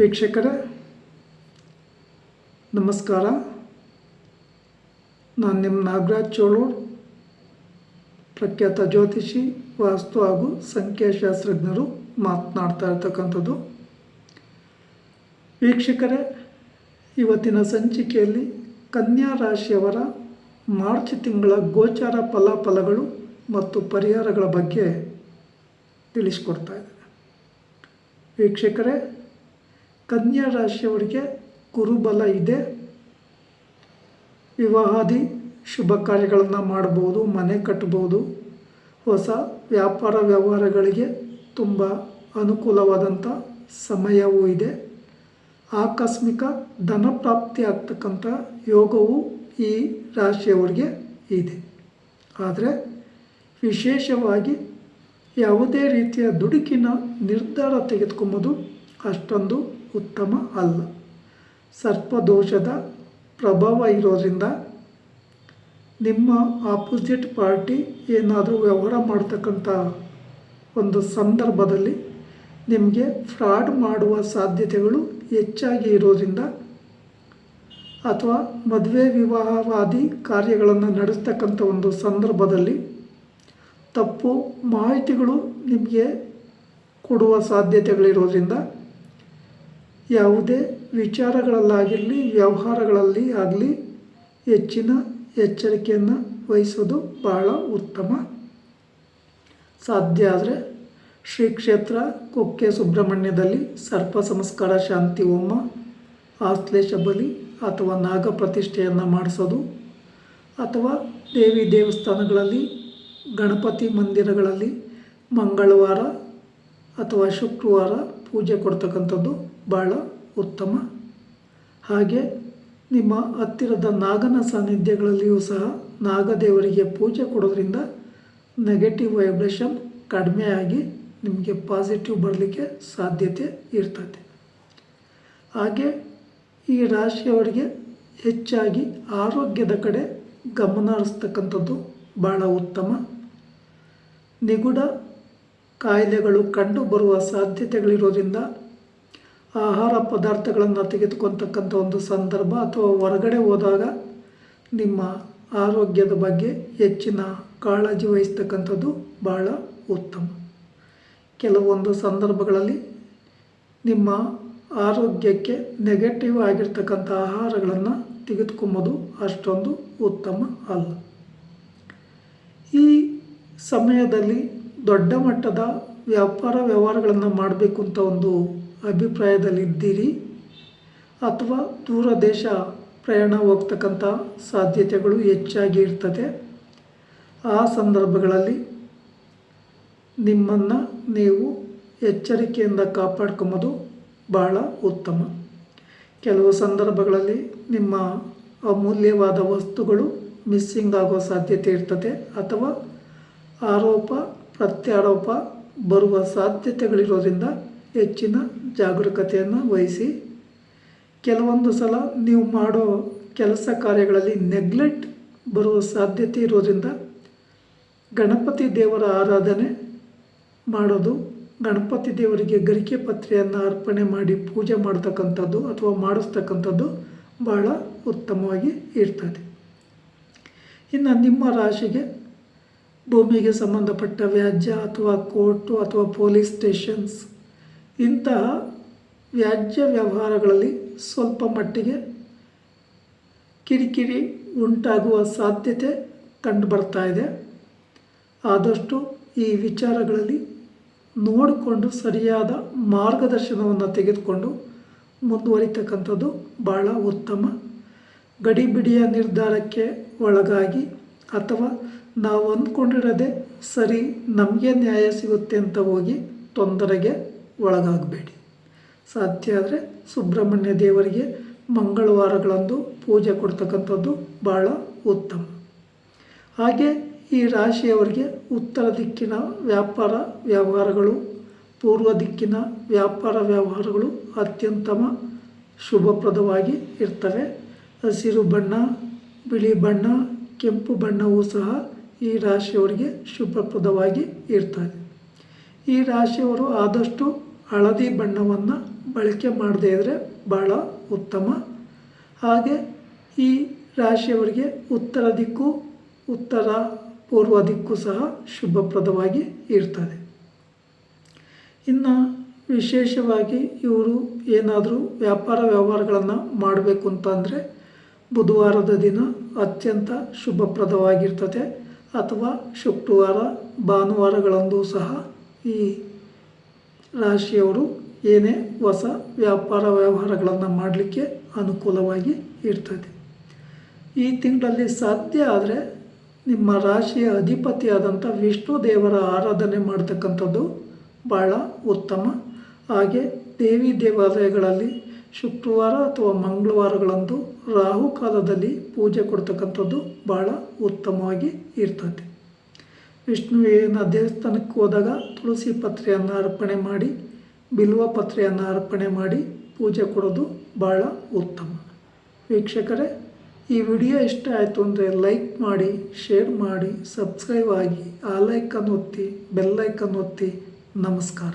ವೀಕ್ಷಕರೇ, ನಮಸ್ಕಾರ. ನಾನು ನಿಮ್ಮ ನಾಗರಾಜ್ ಚೋಳೂರ್, ಪ್ರಖ್ಯಾತ ಜ್ಯೋತಿಷಿ, ವಾಸ್ತು ಹಾಗೂ ಸಂಖ್ಯಾಶಾಸ್ತ್ರಜ್ಞರು ಮಾತನಾಡ್ತಾ ಇರ್ತಕ್ಕಂಥದ್ದು. ವೀಕ್ಷಕರೇ, ಇವತ್ತಿನ ಸಂಚಿಕೆಯಲ್ಲಿ ಕನ್ಯಾ ರಾಶಿಯವರ ಮಾರ್ಚ್ ತಿಂಗಳ ಗೋಚಾರ ಫಲಾಫಲಗಳು ಮತ್ತು ಪರಿಹಾರಗಳ ಬಗ್ಗೆ ತಿಳಿಸ್ಕೊಡ್ತಾ ಇದ್ದೇನೆ. ವೀಕ್ಷಕರೇ ಕನ್ಯಾ ರಾಶಿಯವರಿಗೆ ಕುರುಬಲ ಇದೆ. ವಿವಾಹಾದಿ ಶುಭ ಕಾರ್ಯಗಳನ್ನು ಮಾಡ್ಬೋದು, ಮನೆ ಕಟ್ಟಬಹುದು ಹೊಸ ವ್ಯಾಪಾರ ವ್ಯವಹಾರಗಳಿಗೆ ತುಂಬ ಅನುಕೂಲವಾದಂಥ ಸಮಯವೂ ಇದೆ. ಆಕಸ್ಮಿಕ ಧನ ಪ್ರಾಪ್ತಿ ಆಗ್ತಕ್ಕಂಥ ಯೋಗವು ಈ ರಾಶಿಯವರಿಗೆ ಇದೆ. ಆದರೆ ವಿಶೇಷವಾಗಿ ಯಾವುದೇ ರೀತಿಯ ದುಡುಕಿನ ನಿರ್ಧಾರ ತೆಗೆದುಕೊಂಬೋದು ಅಷ್ಟೊಂದು ಉತ್ತಮ ಅಲ್ಲ. ಸರ್ಪದೋಷದ ಪ್ರಭಾವ ಇರೋದ್ರಿಂದ ನಿಮ್ಮ ಆಪೋಸಿಟ್ ಪಾರ್ಟಿ ಏನಾದರೂ ವ್ಯವಹಾರ ಮಾಡ್ತಕ್ಕಂಥ ಒಂದು ಸಂದರ್ಭದಲ್ಲಿ ನಿಮಗೆ ಫ್ರಾಡ್ ಮಾಡುವ ಸಾಧ್ಯತೆಗಳು ಹೆಚ್ಚಾಗಿ ಇರೋದ್ರಿಂದ ಅಥವಾ ಮದುವೆ ವಿವಾಹವಾದಿ ಕಾರ್ಯಗಳನ್ನು ನಡೆಸ್ತಕ್ಕಂಥ ಒಂದು ಸಂದರ್ಭದಲ್ಲಿ ತಪ್ಪು ಮಾಹಿತಿಗಳು ನಿಮಗೆ ಕೊಡುವ ಸಾಧ್ಯತೆಗಳಿರೋದ್ರಿಂದ ಯಾವುದೇ ವಿಚಾರಗಳಲ್ಲಾಗಿರಲಿ, ವ್ಯವಹಾರಗಳಲ್ಲಿ ಆಗಲಿ ಹೆಚ್ಚಿನ ಎಚ್ಚರಿಕೆಯನ್ನು ವಹಿಸೋದು ಬಹಳ ಉತ್ತಮ. ಸಾಧ್ಯ ಆದರೆ ಶ್ರೀ ಕ್ಷೇತ್ರ ಕುಕ್ಕೆ ಸುಬ್ರಹ್ಮಣ್ಯದಲ್ಲಿ ಸರ್ಪ ಸಂಸ್ಕಾರ ಶಾಂತಿ ಹೋಮ, ಆಶ್ಲೇಷ ಬಲಿ ಅಥವಾ ನಾಗ ಪ್ರತಿಷ್ಠೆಯನ್ನು ಮಾಡಿಸೋದು ಅಥವಾ ದೇವಿ ದೇವಸ್ಥಾನಗಳಲ್ಲಿ ಗಣಪತಿ ಮಂದಿರಗಳಲ್ಲಿ ಮಂಗಳವಾರ ಅಥವಾ ಶುಕ್ರವಾರ ಪೂಜೆ ಕೊಡ್ತಕ್ಕಂಥದ್ದು ಭಾಳ ಉತ್ತಮ. ಹಾಗೆ ನಿಮ್ಮ ಹತ್ತಿರದ ನಾಗನ ಸಾನ್ನಿಧ್ಯಗಳಲ್ಲಿಯೂ ಸಹ ನಾಗದೇವರಿಗೆ ಪೂಜೆ ಕೊಡೋದ್ರಿಂದ ನೆಗೆಟಿವ್ ವೈಬ್ರೇಷನ್ ಆಗಿ ನಿಮಗೆ ಪಾಸಿಟಿವ್ ಬರಲಿಕ್ಕೆ ಸಾಧ್ಯತೆ ಇರ್ತದೆ. ಹಾಗೆ ಈ ರಾಶಿಯವರಿಗೆ ಹೆಚ್ಚಾಗಿ ಆರೋಗ್ಯದ ಕಡೆ ಗಮನ ಹರಿಸ್ತಕ್ಕಂಥದ್ದು ಭಾಳ ಉತ್ತಮ. ನಿಗೂಢ ಕಾಯಿಲೆಗಳು ಕಂಡು ಬರುವ ಸಾಧ್ಯತೆಗಳಿರೋದ್ರಿಂದ ಆಹಾರ ಪದಾರ್ಥಗಳನ್ನು ತೆಗೆದುಕೊಳ್ತಕ್ಕಂಥ ಒಂದು ಸಂದರ್ಭ ಅಥವಾ ಹೊರಗಡೆ ಹೋದಾಗ ನಿಮ್ಮ ಆರೋಗ್ಯದ ಬಗ್ಗೆ ಹೆಚ್ಚಿನ ಕಾಳಜಿ ವಹಿಸ್ತಕ್ಕಂಥದ್ದು ಭಾಳ ಉತ್ತಮ. ಕೆಲವೊಂದು ಸಂದರ್ಭಗಳಲ್ಲಿ ನಿಮ್ಮ ಆರೋಗ್ಯಕ್ಕೆ ನೆಗೆಟಿವ್ ಆಗಿರ್ತಕ್ಕಂಥ ಆಹಾರಗಳನ್ನು ತೆಗೆದುಕೊಂಬೋದು ಅಷ್ಟೊಂದು ಉತ್ತಮ ಅಲ್ಲ. ಈ ಸಮಯದಲ್ಲಿ ದೊಡ್ಡ ಮಟ್ಟದ ವ್ಯಾಪಾರ ವ್ಯವಹಾರಗಳನ್ನು ಮಾಡಬೇಕು ಅಂತ ಒಂದು ಅಭಿಪ್ರಾಯದಲ್ಲಿದ್ದೀರಿ ಅಥವಾ ದೂರ ದೇಶ ಪ್ರಯಾಣ ಹೋಗ್ತಕ್ಕಂಥ ಸಾಧ್ಯತೆಗಳು ಹೆಚ್ಚಾಗಿ ಇರ್ತದೆ. ಆ ಸಂದರ್ಭಗಳಲ್ಲಿ ನಿಮ್ಮನ್ನು ನೀವು ಎಚ್ಚರಿಕೆಯಿಂದ ಕಾಪಾಡ್ಕೊಂಬೋದು ಭಾಳ ಉತ್ತಮ. ಕೆಲವು ಸಂದರ್ಭಗಳಲ್ಲಿ ನಿಮ್ಮ ಅಮೂಲ್ಯವಾದ ವಸ್ತುಗಳು ಮಿಸ್ಸಿಂಗ್ ಆಗೋ ಸಾಧ್ಯತೆ ಇರ್ತದೆ ಅಥವಾ ಆರೋಪ ಪ್ರತ್ಯಾರೋಪ ಬರುವ ಸಾಧ್ಯತೆಗಳಿರೋದ್ರಿಂದ ಹೆಚ್ಚಿನ ಜಾಗರೂಕತೆಯನ್ನು ವಹಿಸಿ. ಕೆಲವೊಂದು ಸಲ ನೀವು ಮಾಡೋ ಕೆಲಸ ಕಾರ್ಯಗಳಲ್ಲಿ ನೆಗ್ಲೆಕ್ಟ್ ಬರುವ ಸಾಧ್ಯತೆ ಇರೋದ್ರಿಂದ ಗಣಪತಿ ದೇವರ ಆರಾಧನೆ ಮಾಡೋದು, ಗಣಪತಿ ದೇವರಿಗೆ ಗರಿಕೆ ಪತ್ರೆಯನ್ನು ಅರ್ಪಣೆ ಮಾಡಿ ಪೂಜೆ ಮಾಡ್ತಕ್ಕಂಥದ್ದು ಅಥವಾ ಮಾಡಿಸ್ತಕ್ಕಂಥದ್ದು ಭಾಳ ಉತ್ತಮವಾಗಿ ಇರ್ತದೆ. ಇನ್ನು ನಿಮ್ಮ ರಾಶಿಗೆ ಭೂಮಿಗೆ ಸಂಬಂಧಪಟ್ಟ ವ್ಯಾಜ್ಯ ಅಥವಾ ಕೋರ್ಟು ಅಥವಾ ಪೊಲೀಸ್ ಸ್ಟೇಷನ್ಸ್, ಇಂತಹ ವ್ಯಾಜ್ಯ ವ್ಯವಹಾರಗಳಲ್ಲಿ ಸ್ವಲ್ಪ ಮಟ್ಟಿಗೆ ಕಿರಿಕಿರಿ ಉಂಟಾಗುವ ಸಾಧ್ಯತೆ ಕಂಡುಬರ್ತಾ ಇದೆ. ಆದಷ್ಟು ಈ ವಿಚಾರಗಳಲ್ಲಿ ನೋಡಿಕೊಂಡು ಸರಿಯಾದ ಮಾರ್ಗದರ್ಶನವನ್ನು ತೆಗೆದುಕೊಂಡು ಮುಂದುವರಿತಕ್ಕಂಥದ್ದು ಭಾಳ ಉತ್ತಮ. ಗಡಿಬಿಡಿಯ ನಿರ್ಧಾರಕ್ಕೆ ಒಳಗಾಗಿ ಅಥವಾ ನಾವು ಅಂದ್ಕೊಂಡಿರೋದೆ ಸರಿ ನಮಗೆ ನ್ಯಾಯ ಸಿಗುತ್ತೆ ಅಂತ ಹೋಗಿ ತೊಂದರೆಗೆ ಒಳಗಾಗಬೇಡಿ. ಸಾಧ್ಯ ಆದರೆ ಸುಬ್ರಹ್ಮಣ್ಯ ದೇವರಿಗೆ ಮಂಗಳವಾರಗಳಂದು ಪೂಜೆ ಕೊಡ್ತಕ್ಕಂಥದ್ದು ಭಾಳ ಉತ್ತಮ. ಹಾಗೆ ಈ ರಾಶಿಯವರಿಗೆ ಉತ್ತರ ದಿಕ್ಕಿನ ವ್ಯಾಪಾರ ವ್ಯವಹಾರಗಳು, ಪೂರ್ವ ದಿಕ್ಕಿನ ವ್ಯಾಪಾರ ವ್ಯವಹಾರಗಳು ಅತ್ಯಂತಮ ಶುಭಪ್ರದವಾಗಿ ಇರ್ತವೆ. ಹಸಿರು ಬಣ್ಣ, ಬಿಳಿ ಬಣ್ಣ, ಕೆಂಪು ಬಣ್ಣವೂ ಸಹ ಈ ರಾಶಿಯವರಿಗೆ ಶುಭಪ್ರದವಾಗಿ ಇರ್ತಾರೆ. ಈ ರಾಶಿಯವರು ಆದಷ್ಟು ಹಳದಿ ಬಣ್ಣವನ್ನು ಬಳಕೆ ಮಾಡದೇ ಇದ್ದರೆ ಭಾಳ ಉತ್ತಮ. ಹಾಗೆ ಈ ರಾಶಿಯವರಿಗೆ ಉತ್ತರ ದಿಕ್ಕು, ಉತ್ತರ ಪೂರ್ವ ದಿಕ್ಕು ಸಹ ಶುಭಪ್ರದವಾಗಿ ಇರ್ತದೆ. ಇನ್ನು ವಿಶೇಷವಾಗಿ ಇವರು ಏನಾದರೂ ವ್ಯಾಪಾರ ವ್ಯವಹಾರಗಳನ್ನು ಮಾಡಬೇಕು ಅಂತಂದರೆ ಬುಧವಾರದ ದಿನ ಅತ್ಯಂತ ಶುಭಪ್ರದವಾಗಿರ್ತದೆ. ಅಥವಾ ಶುಕ್ರವಾರ, ಭಾನುವಾರಗಳಂದು ಸಹ ಈ ರಾಶಿಯವರು ಏನೇ ಹೊಸ ವ್ಯಾಪಾರ ವ್ಯವಹಾರಗಳನ್ನು ಮಾಡಲಿಕ್ಕೆ ಅನುಕೂಲವಾಗಿ ಇರ್ತದೆ. ಈ ತಿಂಗಳಲ್ಲಿ ಸಾಧ್ಯ ಆದರೆ ನಿಮ್ಮ ರಾಶಿಯ ಅಧಿಪತಿಯಾದಂಥ ವಿಷ್ಣು ದೇವರ ಆರಾಧನೆ ಮಾಡ್ತಕ್ಕಂಥದ್ದು ಭಾಳ ಉತ್ತಮ. ಹಾಗೆ ದೇವಿ ದೇವಾಲಯಗಳಲ್ಲಿ ಶುಕ್ರವಾರ ಅಥವಾ ಮಂಗಳವಾರಗಳಂದು ರಾಹುಕಾಲದಲ್ಲಿ ಪೂಜೆ ಕೊಡ್ತಕ್ಕಂಥದ್ದು ಭಾಳ ಉತ್ತಮವಾಗಿ ಇರ್ತದೆ. ವಿಷ್ಣುವಿನ ದೇವಸ್ಥಾನಕ್ಕೆ ಹೋದಾಗ ತುಳಸಿ ಪತ್ರೆಯನ್ನು ಅರ್ಪಣೆ ಮಾಡಿ, ಬಿಲ್ವ ಪತ್ರೆಯನ್ನು ಅರ್ಪಣೆ ಮಾಡಿ ಪೂಜೆ ಕೊಡೋದು ಭಾಳ ಉತ್ತಮ. ವೀಕ್ಷಕರೇ, ಈ ವಿಡಿಯೋ ಇಷ್ಟ ಆಯಿತು ಅಂದರೆ ಲೈಕ್ ಮಾಡಿ, ಶೇರ್ ಮಾಡಿ, ಸಬ್ಸ್ಕ್ರೈಬ್ ಆಗಿ, ಆ ಲೈಕನ್ನು ಒತ್ತಿ ಬೆಲ್ಲೈಕನ್ನು ಒತ್ತಿ, ನಮಸ್ಕಾರ.